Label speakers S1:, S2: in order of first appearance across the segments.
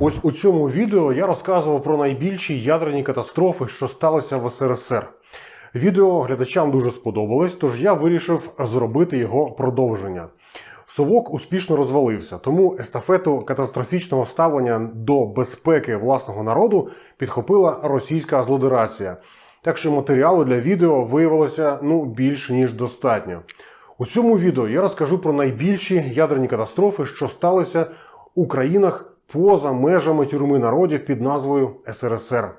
S1: Ось у цьому відео я розказував про найбільші ядерні катастрофи, що сталися в СРСР. Відео глядачам дуже сподобалось, тож я вирішив зробити його продовження. Совок успішно розвалився, тому естафету катастрофічного ставлення до безпеки власного народу підхопила російська злодерація. Так що матеріалу для відео виявилося ну більш ніж достатньо. У цьому відео я розкажу про найбільші ядерні катастрофи, що сталися у країнах поза межами тюрми народів під назвою СРСР.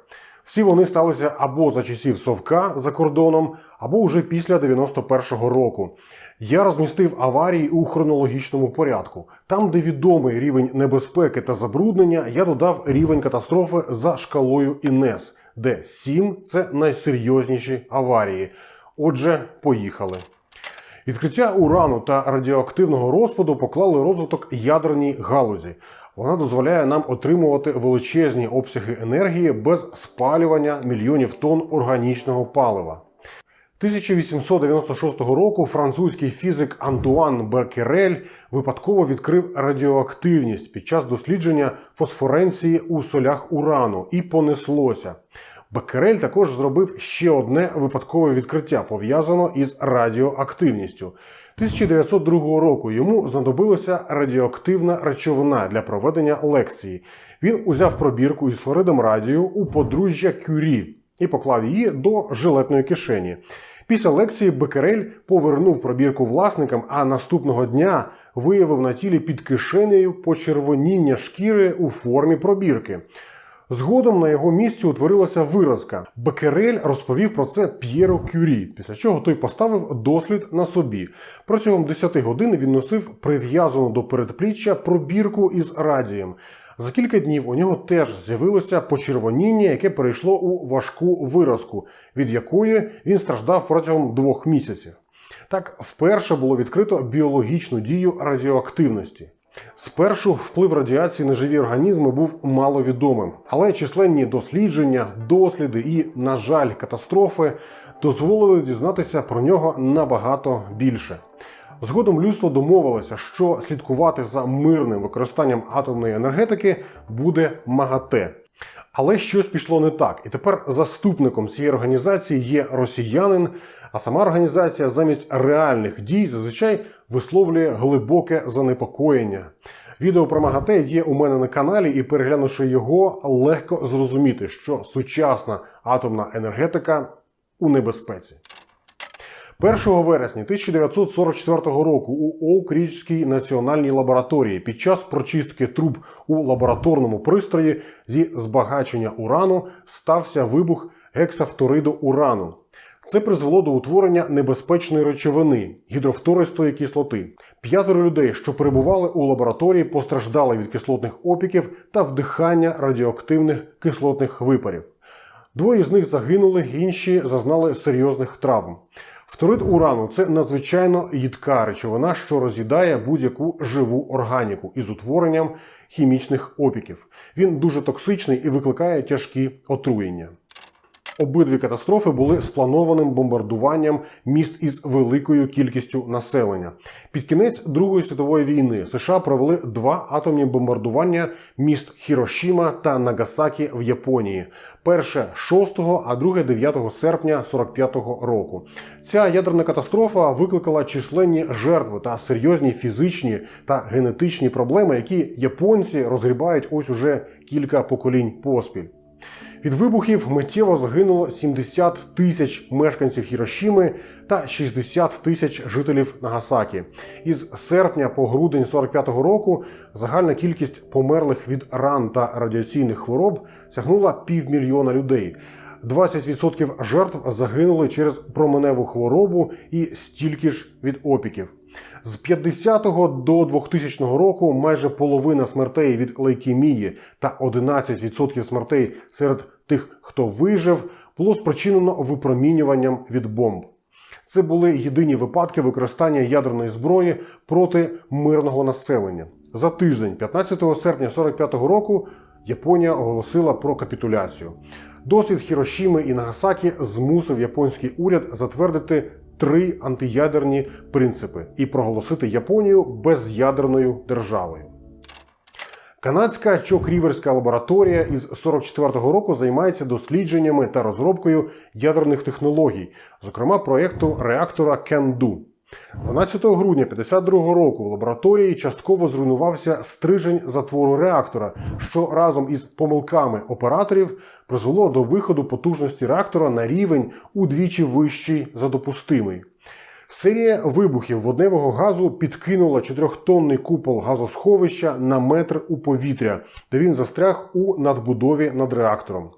S1: Всі вони сталися або за часів Совка за кордоном, або вже після 91-го року. Я розмістив аварії у хронологічному порядку. Там, де відомий рівень небезпеки та забруднення, я додав рівень катастрофи за шкалою Інес, де 7 – це найсерйозніші аварії. Отже, поїхали. Відкриття урану та радіоактивного розпаду поклали розвиток ядерній галузі. Вона дозволяє нам отримувати величезні обсяги енергії без спалювання мільйонів тонн органічного палива. 1896 року французький фізик Антуан Беркерель випадково відкрив радіоактивність під час дослідження фосфоренції у солях урану і понеслося. Беккерель також зробив ще одне випадкове відкриття, пов'язане із радіоактивністю. 1902 року йому знадобилася радіоактивна речовина для проведення лекції. Він узяв пробірку із флоридом радію у подружжя Кюрі і поклав її до жилетної кишені. Після лекції Бекерель повернув пробірку власникам, а наступного дня виявив на тілі під кишенею почервоніння шкіри у формі пробірки. Згодом на його місці утворилася виразка. Бекерель розповів про це П'єру Кюрі, після чого той поставив дослід на собі. Протягом 10 годин він носив прив'язану до передпліччя пробірку із радієм. За кілька днів у нього теж з'явилося почервоніння, яке перейшло у важку виразку, від якої він страждав протягом двох місяців. Так, вперше було відкрито біологічну дію радіоактивності. Спершу вплив радіації на живі організми був маловідомим, але численні дослідження, досліди і, на жаль, катастрофи дозволили дізнатися про нього набагато більше. Згодом людство домовилося, що слідкувати за мирним використанням атомної енергетики буде МАГАТЕ. Але щось пішло не так, і тепер заступником цієї організації є росіянин, а сама організація замість реальних дій зазвичай висловлює глибоке занепокоєння. Відео про МАГАТЕ є у мене на каналі, і переглянувши його, легко зрозуміти, що сучасна атомна енергетика у небезпеці. 1 вересня 1944 року у Оук-Ріджській національній лабораторії під час прочистки труб у лабораторному пристрої зі збагачення урану стався вибух гексафториду урану. Це призвело до утворення небезпечної речовини гідрофтористої кислоти. П'ятеро людей, що перебували у лабораторії, постраждали від кислотних опіків та вдихання радіоактивних кислотних випарів. Двоє з них загинули, інші зазнали серйозних травм. Фторид урану це надзвичайно їдка речовина, що роз'їдає будь-яку живу органіку із утворенням хімічних опіків. Він дуже токсичний і викликає тяжкі отруєння. Обидві катастрофи були спланованим бомбардуванням міст із великою кількістю населення. Під кінець Другої світової війни США провели два атомні бомбардування міст Хірошіма та Нагасакі в Японії. Перше 6, а друге 9 серпня 45-го року. Ця ядерна катастрофа викликала численні жертви та серйозні фізичні та генетичні проблеми, які японці розгрібають ось уже кілька поколінь поспіль. Від вибухів миттєво загинуло 70 тисяч мешканців Хірошіми та 60 тисяч жителів Нагасакі. Із серпня по грудень 45-го року загальна кількість померлих від ран та радіаційних хвороб сягнула півмільйона людей. 20% жертв загинули через променеву хворобу і стільки ж від опіків. З 50-го до 2000 року майже половина смертей від лейкемії та 11% смертей серед тих, хто вижив, було спричинено випромінюванням від бомб. Це були єдині випадки використання ядерної зброї проти мирного населення. За тиждень, 15 серпня 45-го року, Японія оголосила про капітуляцію. Досвід Хірошіми і Нагасакі змусив японський уряд затвердити три антиядерні принципи і проголосити Японію без'ядерною державою. Канадська Чок-Ріверська лабораторія із 44-го року займається дослідженнями та розробкою ядерних технологій, зокрема проєкту реактора CANDU. 12 грудня 52 року в лабораторії частково зруйнувався стрижень затвору реактора, що разом із помилками операторів призвело до виходу потужності реактора на рівень удвічі вищий за допустимий. Серія вибухів водневого газу підкинула чотирьохтонний купол газосховища на метр у повітря, де він застряг у надбудові над реактором.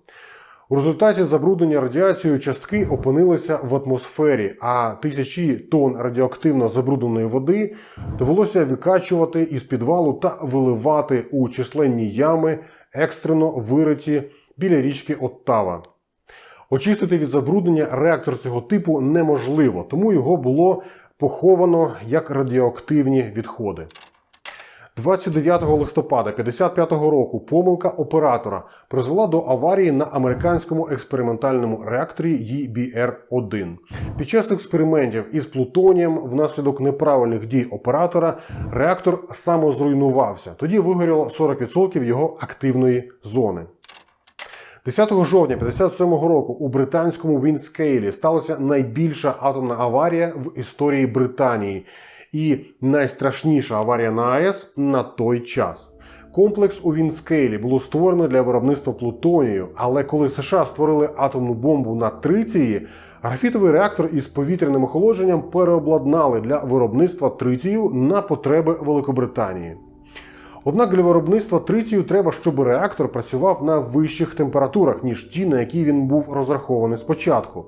S1: У результаті забруднення радіацією частки опинилися в атмосфері, а тисячі тонн радіоактивно забрудненої води довелося викачувати із підвалу та виливати у численні ями, екстрено вириті біля річки Оттава. Очистити від забруднення реактор цього типу неможливо, тому його було поховано як радіоактивні відходи. 29 листопада 55-го року помилка оператора призвела до аварії на американському експериментальному реакторі EBR-1. Під час експериментів із плутонієм внаслідок неправильних дій оператора реактор самозруйнувався. Тоді вигоріло 40% його активної зони. 10 жовтня 57-го року у британському Вінскейлі сталася найбільша атомна аварія в історії Британії і найстрашніша аварія на АЕС на той час. Комплекс у Вінскейлі було створено для виробництва плутонію, але коли США створили атомну бомбу на триції, графітовий реактор із повітряним охолодженням переобладнали для виробництва тритію на потреби Великобританії. Однак для виробництва тритію треба, щоб реактор працював на вищих температурах, ніж ті, на які він був розрахований спочатку.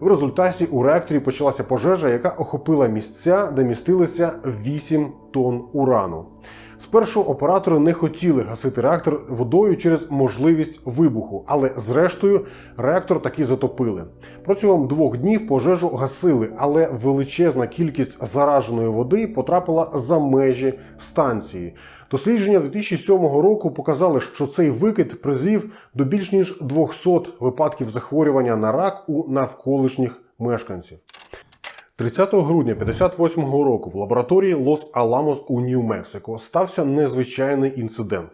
S1: В результаті у реакторі почалася пожежа, яка охопила місця, де містилися 8 тонн урану. Спершу оператори не хотіли гасити реактор водою через можливість вибуху, але зрештою реактор таки затопили. Протягом двох днів пожежу гасили, але величезна кількість зараженої води потрапила за межі станції. Дослідження 2007 року показали, що цей викид призвів до більш ніж 200 випадків захворювання на рак у навколишніх мешканців. 30 грудня 58 року в лабораторії Лос-Аламос у Нью-Мексико стався незвичайний інцидент.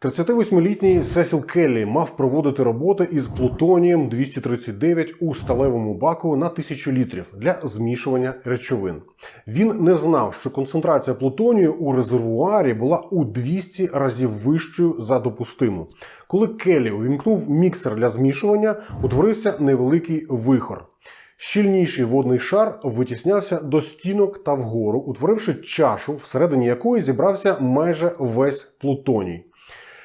S1: 38-літній Сесіл Келлі мав проводити роботи із плутонієм 239 у сталевому баку на 1000 літрів для змішування речовин. Він не знав, що концентрація плутонію у резервуарі була у 200 разів вищою за допустиму. Коли Келлі увімкнув міксер для змішування, утворився невеликий вихор. Щільніший водний шар витіснявся до стінок та вгору, утворивши чашу, всередині якої зібрався майже весь плутоній.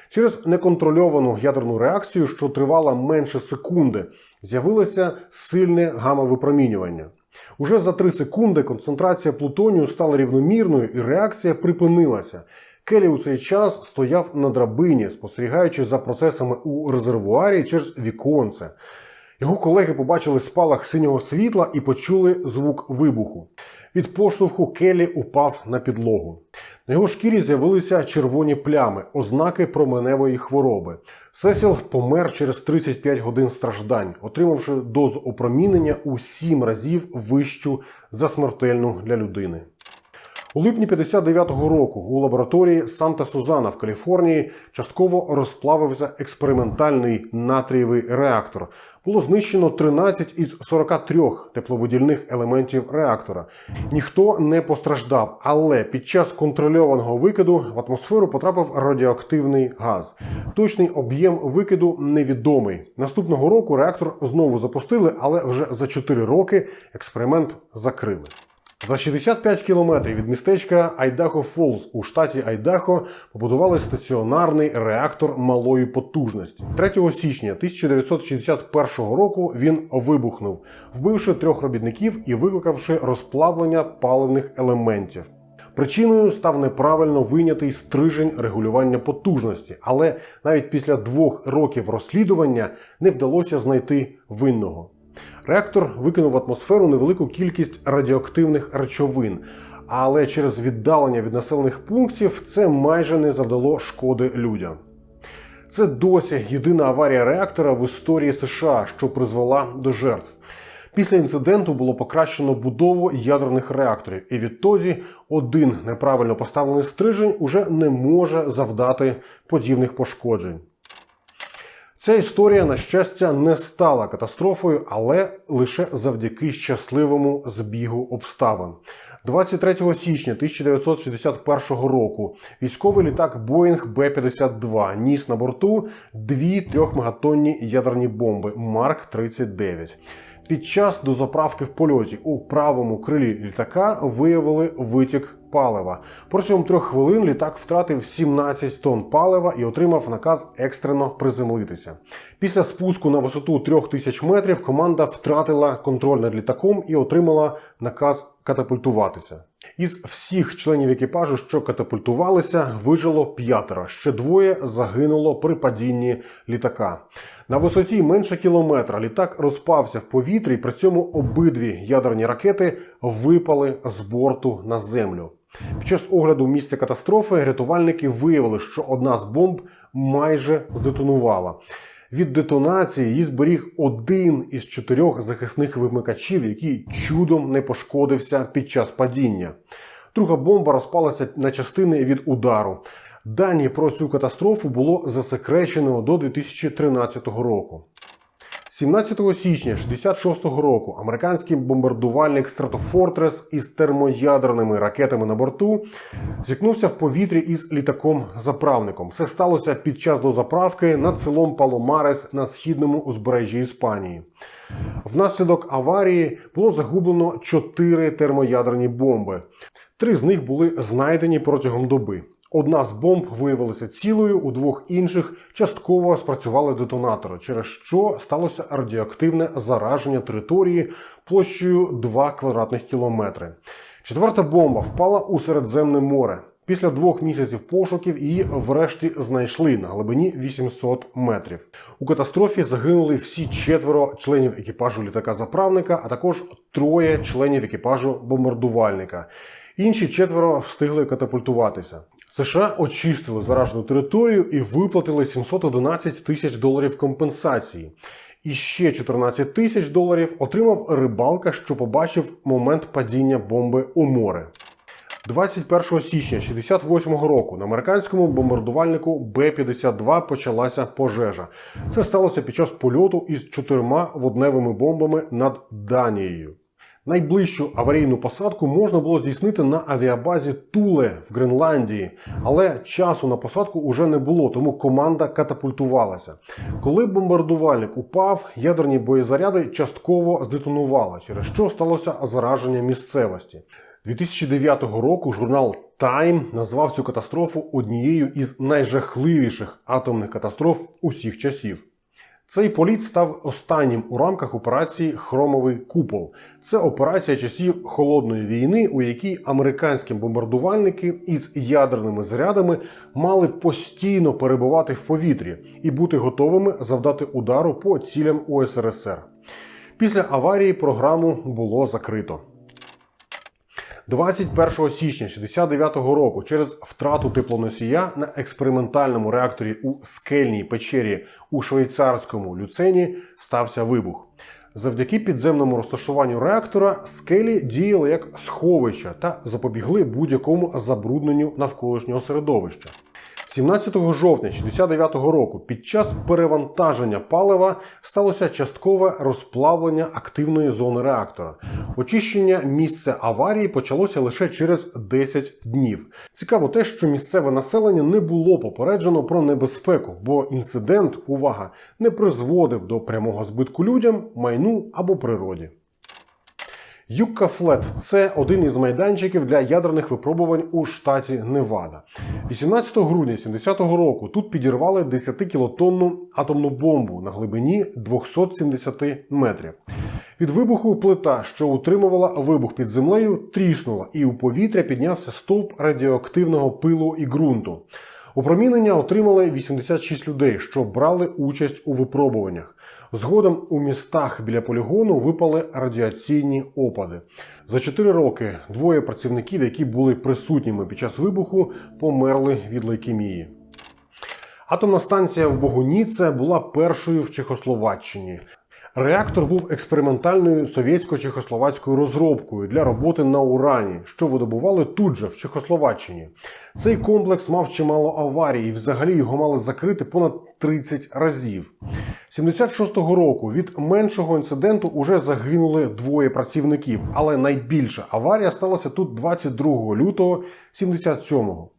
S1: Через неконтрольовану ядерну реакцію, що тривала менше секунди, з'явилося сильне гамма-випромінювання. Уже за 3 секунди концентрація плутонію стала рівномірною і реакція припинилася. Келі у цей час стояв на драбині, спостерігаючи за процесами у резервуарі через віконце. Його колеги побачили спалах синього світла і почули звук вибуху. Від поштовху Келі упав на підлогу. На його шкірі з'явилися червоні плями, ознаки променевої хвороби. Сесіл помер через 35 годин страждань, отримавши дозу опромінення у 7 разів вищу за смертельну для людини. У липні 59-го року у лабораторії Санта Сузана в Каліфорнії частково розплавився експериментальний натрієвий реактор. Було знищено 13 із 43 тепловидільних елементів реактора. Ніхто не постраждав, але під час контрольованого викиду в атмосферу потрапив радіоактивний газ. Точний об'єм викиду невідомий. Наступного року реактор знову запустили, але вже за 4 роки експеримент закрили. За 65 кілометрів від містечка Айдахо Фолз у штаті Айдахо побудували стаціонарний реактор малої потужності. 3 січня 1961 року він вибухнув, вбивши трьох робітників і викликавши розплавлення паливних елементів. Причиною став неправильно вийнятий стрижень регулювання потужності, але навіть після двох років розслідування не вдалося знайти винного. Реактор викинув в атмосферу невелику кількість радіоактивних речовин, але через віддалення від населених пунктів це майже не завдало шкоди людям. Це досі єдина аварія реактора в історії США, що призвела до жертв. Після інциденту було покращено будову ядерних реакторів, і відтоді один неправильно поставлений стрижень уже не може завдати подібних пошкоджень. Ця історія, на щастя, не стала катастрофою, але лише завдяки щасливому збігу обставин. 23 січня 1961 року військовий літак Боїнг Б-52 ніс на борту дві трьохмегатонні ядерні бомби Марк 39 Під час дозаправки в польоті у правому крилі літака виявили витік палива. Протягом трьох хвилин літак втратив 17 тонн палива і отримав наказ екстрено приземлитися. Після спуску на висоту 3000 метрів команда втратила контроль над літаком і отримала наказ катапультуватися. Із всіх членів екіпажу, що катапультувалися, вижило п'ятеро. Ще двоє загинуло при падінні літака. На висоті менше кілометра літак розпався в повітрі, і при цьому обидві ядерні ракети випали з борту на землю. Під час огляду місця катастрофи рятувальники виявили, що одна з бомб майже здетонувала. Від детонації її зберіг один із чотирьох захисних вимикачів, який чудом не пошкодився під час падіння. Друга бомба розпалася на частини від удару. Дані про цю катастрофу було засекречено до 2013 року. 17 січня 66-го року американський бомбардувальник Stratofortress із термоядерними ракетами на борту зіткнувся в повітрі із літаком-заправником. Це сталося під час дозаправки над селом Паломарес на східному узбережжі Іспанії. Внаслідок аварії було загублено чотири термоядерні бомби. Три з них були знайдені протягом доби. Одна з бомб виявилася цілою, у двох інших частково спрацювали детонатори, через що сталося радіоактивне зараження території площею 2 квадратних кілометри. Четверта бомба впала у Середземне море. Після двох місяців пошуків її врешті знайшли на глибині 800 метрів. У катастрофі загинули всі четверо членів екіпажу літака-заправника, а також троє членів екіпажу бомбардувальника. Інші четверо встигли катапультуватися. США очистили заражену територію і виплатили 711 тисяч доларів компенсації. І ще 14 тисяч доларів отримав рибалка, що побачив момент падіння бомби у море. 21 січня 68-го року на американському бомбардувальнику Б-52 почалася пожежа. Це сталося під час польоту із чотирма водневими бомбами над Данією. Найближчу аварійну посадку можна було здійснити на авіабазі Туле в Гренландії, але часу на посадку уже не було, тому команда катапультувалася. Коли бомбардувальник упав, ядерні боєзаряди частково здетонували, через що сталося зараження місцевості. 2009 року журнал Time назвав цю катастрофу однією із найжахливіших атомних катастроф усіх часів. Цей політ став останнім у рамках операції Хромовий купол. Це операція часів холодної війни, у якій американські бомбардувальники із ядерними зарядами мали постійно перебувати в повітрі і бути готовими завдати удару по цілям УСРСР. Після аварії програму було закрито. 21 січня 69-го року через втрату теплоносія на експериментальному реакторі у скельній печері у швейцарському люцені стався вибух. Завдяки підземному розташуванню реактора скелі діяли як сховища та запобігли будь-якому забрудненню навколишнього середовища. 17 жовтня 69 року під час перевантаження палива сталося часткове розплавлення активної зони реактора. Очищення місця аварії почалося лише через 10 днів. Цікаво те, що місцеве населення не було попереджено про небезпеку, бо інцидент, увага, не призводив до прямого збитку людям, майну або природі. Юкка Флет це один із майданчиків для ядерних випробувань у штаті Невада. 18 грудня 70-го року тут підірвали 10-кілотонну атомну бомбу на глибині 270 метрів. Від вибуху плита, що утримувала вибух під землею, тріснула, і у повітря піднявся стовп радіоактивного пилу і ґрунту. Опромінення отримали 86 людей, що брали участь у випробуваннях. Згодом у містах біля полігону випали радіаційні опади. За 4 роки двоє працівників, які були присутніми під час вибуху, померли від лейкемії. Атомна станція в Богуніце була першою в Чехословаччині. Реактор був експериментальною совєтсько-чехословацькою розробкою для роботи на урані, що видобували тут же в Чехословаччині. Цей комплекс мав чимало аварій, і взагалі його мали закрити понад 30 разів. 76-го року від меншого інциденту уже загинули двоє працівників, але найбільша аварія сталася тут 22 лютого 77-го.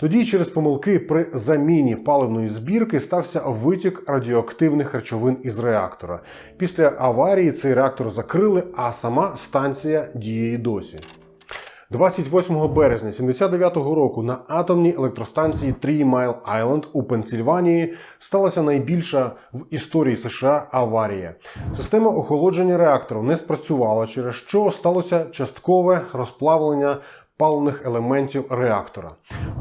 S1: Тоді через помилки при заміні паливної збірки стався витік радіоактивних речовин із реактора. Після аварії цей реактор закрили, а сама станція діє і досі. 28 березня 79-го року на атомній електростанції Three Mile Island у Пенсільванії сталася найбільша в історії США аварія. Система охолодження реактору не спрацювала, через що сталося часткове розплавлення паливних елементів реактора.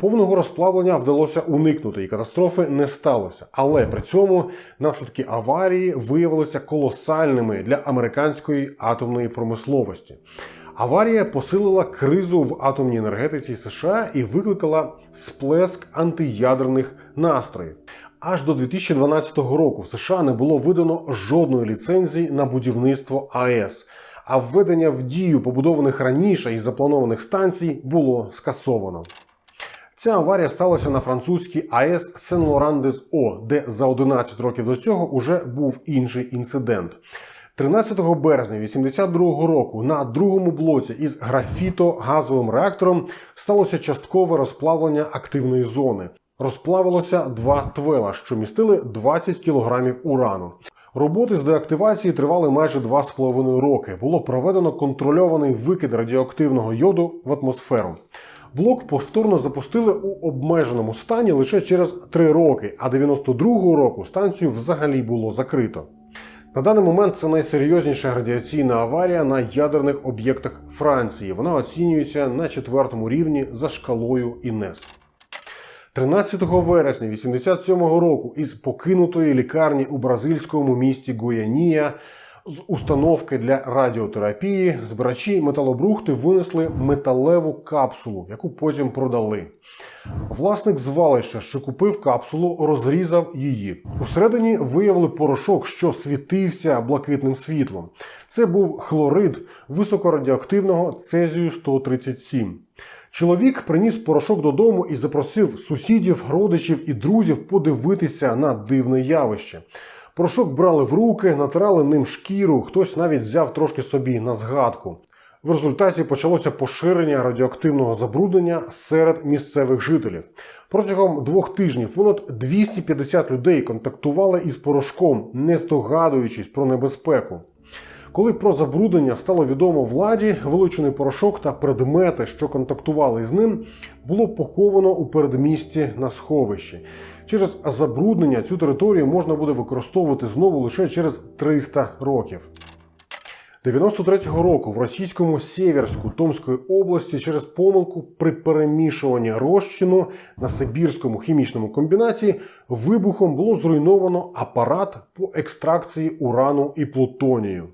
S1: Повного розплавлення вдалося уникнути, і катастрофи не сталося. Але при цьому наслідки аварії виявилися колосальними для американської атомної промисловості. Аварія посилила кризу в атомній енергетиці США і викликала сплеск антиядерних настроїв. Аж до 2012 року в США не було видано жодної ліцензії на будівництво АЕС, а введення в дію побудованих раніше і запланованих станцій було скасовано. Ця аварія сталася на французькій АЕС Сен-Лоран-дез-О, де за 11 років до цього уже був інший інцидент. 13 березня 82 року на другому блоці із графіто-газовим реактором сталося часткове розплавлення активної зони. Розплавилося два твела, що містили 20 кг урану. Роботи з деактивації тривали майже 2,5 роки. Було проведено контрольований викид радіоактивного йоду в атмосферу. Блок повторно запустили у обмеженому стані лише через 3 роки, а 92-го року станцію взагалі було закрито. На даний момент це найсерйозніша радіаційна аварія на ядерних об'єктах Франції. Вона оцінюється на четвертому рівні за шкалою ІНЕС. 13 вересня 87-го року із покинутої лікарні у бразильському місті Гуянія з установки для радіотерапії збирачі металобрухти винесли металеву капсулу, яку потім продали. Власник звалища, що купив капсулу, розрізав її. Усередині виявили порошок, що світився блакитним світлом. Це був хлорид високорадіоактивного цезію 137. Чоловік приніс порошок додому і запросив сусідів, родичів і друзів подивитися на дивне явище. Порошок брали в руки, натирали ним шкіру, хтось навіть взяв трошки собі на згадку. В результаті почалося поширення радіоактивного забруднення серед місцевих жителів. Протягом двох тижнів понад 250 людей контактували із порошком, не здогадуючись про небезпеку. Коли про забруднення стало відомо владі, вилучений порошок та предмети, що контактували з ним, було поховано у передмісті на сховищі. Через забруднення цю територію можна буде використовувати знову лише через 300 років. 93-го року в російському Сєвєрську Томської області через помилку при перемішуванні розчину на Сибірському хімічному комбінаті вибухом було зруйновано апарат по екстракції урану і плутонію.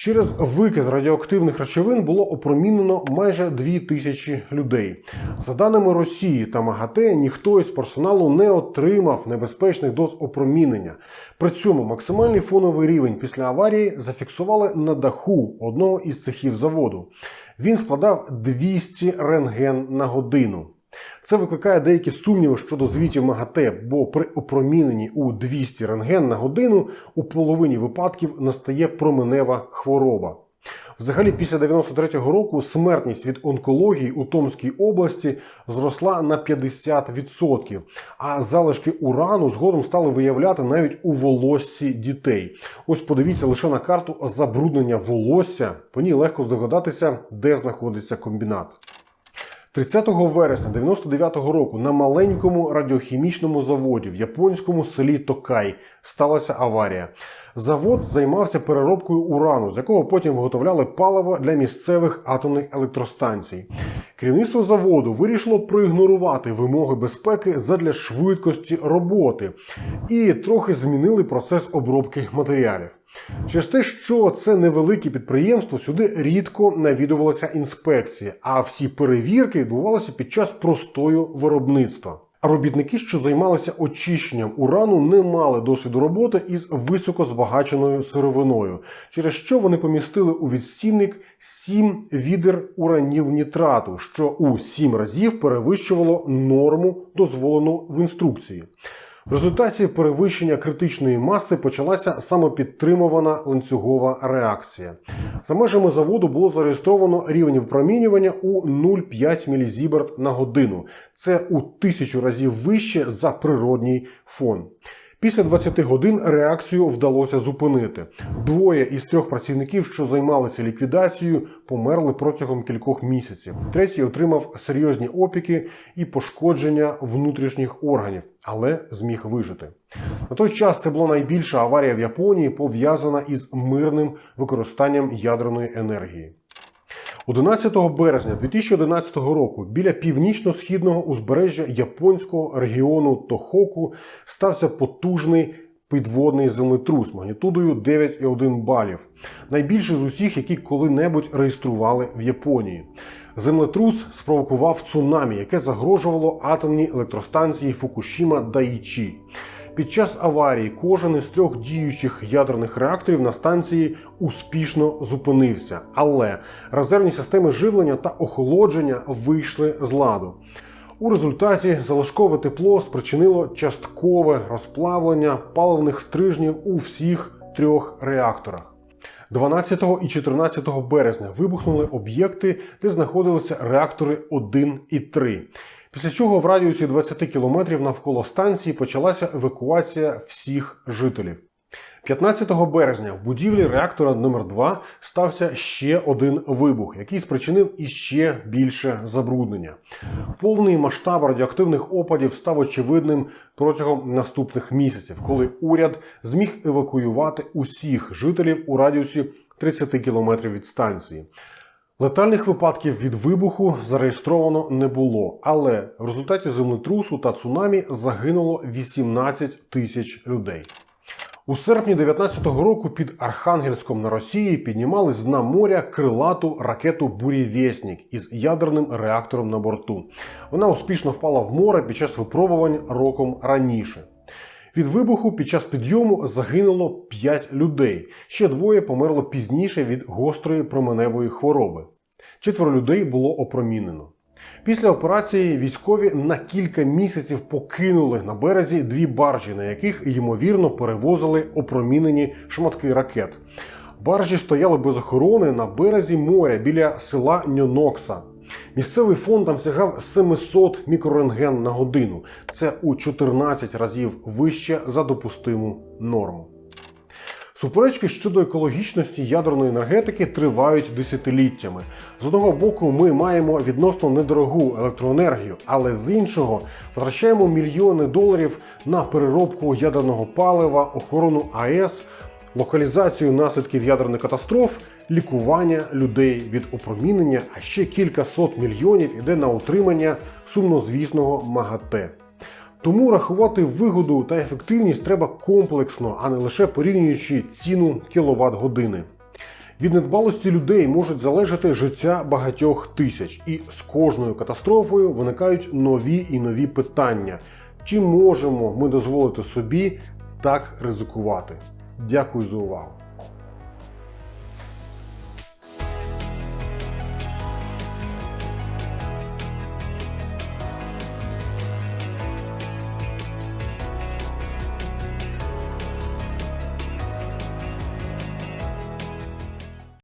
S1: Через викид радіоактивних речовин було опромінено майже 2 тисячі людей. За даними Росії та МАГАТЕ, ніхто із персоналу не отримав небезпечних доз опромінення. При цьому максимальний фоновий рівень після аварії зафіксували на даху одного із цехів заводу. Він складав 200 рентген на годину. Це викликає деякі сумніви щодо звітів МАГАТЕ, бо при опроміненні у 200 рентген на годину у половині випадків настає променева хвороба. Взагалі, після 93-го року смертність від онкології у Томській області зросла на 50%, а залишки урану згодом стали виявляти навіть у волоссі дітей. Ось подивіться лише на карту забруднення волосся. По ній легко здогадатися, де знаходиться комбінат. 30 вересня 99-го року на маленькому радіохімічному заводі в японському селі Токай сталася аварія. Завод займався переробкою урану, з якого потім виготовляли паливо для місцевих атомних електростанцій. Керівництво заводу вирішило проігнорувати вимоги безпеки задля швидкості роботи і трохи змінили процес обробки матеріалів. Через те, що це невелике підприємство, сюди рідко навідувалася інспекція, а всі перевірки відбувалися під час простою виробництва. А робітники, що займалися очищенням урану, не мали досвіду роботи із високозбагаченою сировиною, через що вони помістили у відстійник 7 відер уранілнітрату, що у 7 разів перевищувало норму, дозволену в інструкції. В результаті перевищення критичної маси почалася самопідтримувана ланцюгова реакція. За межами заводу було зареєстровано рівень випромінювання у 0,5 мілізіберт на годину. Це у тисячу разів вище за природній фон. Після 20 годин реакцію вдалося зупинити. Двоє із трьох працівників, що займалися ліквідацією, померли протягом кількох місяців. Третій отримав серйозні опіки і пошкодження внутрішніх органів, але зміг вижити. На той час це була найбільша аварія в Японії, пов'язана із мирним використанням ядерної енергії. 11 березня 2011 року біля північно-східного узбережжя японського регіону Тохоку стався потужний підводний землетрус магнітудою 9,1 балів, найбільший з усіх, які коли-небудь реєстрували в Японії. Землетрус спровокував цунамі, яке загрожувало атомній електростанції Фукушіма Дайчі. Під час аварії кожен із трьох діючих ядерних реакторів на станції успішно зупинився, але резервні системи живлення та охолодження вийшли з ладу. У результаті залишкове тепло спричинило часткове розплавлення паливних стрижнів у всіх трьох реакторах. 12 і 14 березня вибухнули об'єкти, де знаходилися реактори 1 і 3. Після чого в радіусі 20 кілометрів навколо станції почалася евакуація всіх жителів. 15 березня в будівлі реактора номер 2 стався ще один вибух, який спричинив іще більше забруднення. Повний масштаб радіоактивних опадів став очевидним протягом наступних місяців, коли уряд зміг евакуювати усіх жителів у радіусі 30 кілометрів від станції. Летальних випадків від вибуху зареєстровано не було, але в результаті землетрусу та цунамі загинуло 18 тисяч людей. У серпні 19-го року під Архангельськом на Росії піднімали з дна моря крилату ракету Бурєвєснік із ядерним реактором на борту. Вона успішно впала в море під час випробувань роком раніше. Від вибуху під час підйому загинуло 5 людей. Ще двоє померло пізніше від гострої променевої хвороби. Четверо людей було опромінено. Після операції військові на кілька місяців покинули на березі дві баржі, на яких ймовірно перевозили опромінені шматки ракет. Баржі стояли без охорони на березі моря біля села Ньонокса. Місцевий фон там сягав 700 мікрорентген на годину. Це у 14 разів вище за допустиму норму. Суперечки щодо екологічності ядерної енергетики тривають десятиліттями. З одного боку, ми маємо відносно недорогу електроенергію, але з іншого втрачаємо мільйони доларів на переробку ядерного палива, охорону АЕС, локалізацію наслідків ядерних катастроф, лікування людей від опромінення, а ще кілька сот мільйонів іде на утримання сумнозвісного МАГАТЕ. Тому рахувати вигоду та ефективність треба комплексно, а не лише порівнюючи ціну кіловат години. Від недбалості людей можуть залежати життя багатьох тисяч, і з кожною катастрофою виникають нові і нові питання: чи можемо ми дозволити собі так ризикувати? Дякую за увагу.